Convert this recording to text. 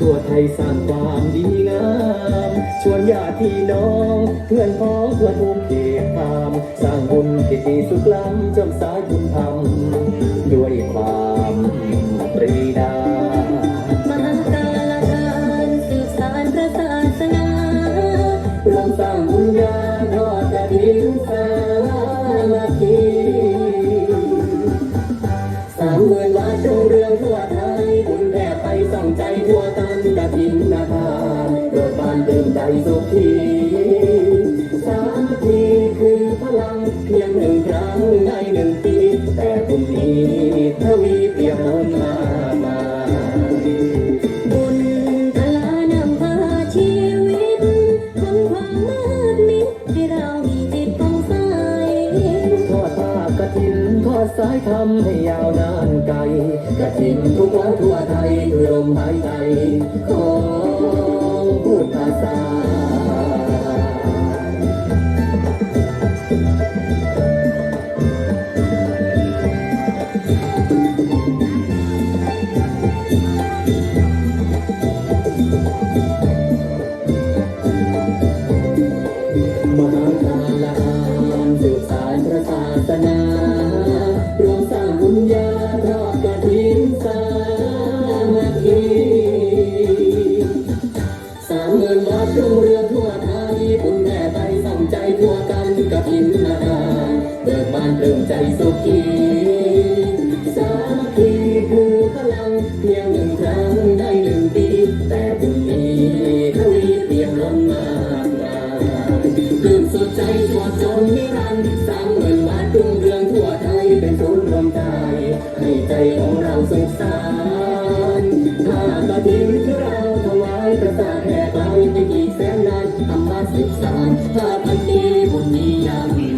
ทั่วไทยสร้างความดีงาม ชวนญาติพี่น้อง เพื่อนพ้องทั่วทุกเขตตาม สร้างบุญกิตติสุขล้ำจำสายบุญธรรมด้วยความ กันกฐินนาทานเกิดบานเติมใจสุขีสามัคคีคือพลังเพียงหนึ่งครั้งในหนึ่งปี แต่บุญนี้ทวี ทอดสายทำให้ยาวนานไกลกฐินทุกวัดทั่วไทยคือลมหายใจของผู้ภาสนา ใจทั่วกันกฐินนานเบิกบานเติมใจสุขีสามัคคีคือพลังเพียงหนึ่งครั้งในหนึ่งปีแต่บุญนี้ทวีเปี่ยมล้นมากมายดื่มสุดใจชัวจนนิรันดร์สร้างเงินวัดรุ่งเรืองทั่วไทยเป็นศูนย์รวมใจ เราสงสารถ้าตาดีที่เราถวายประสทแไปไม่กี่สนล้านธรรมะสิบสามถ้าพันดีบุญนี้ยัง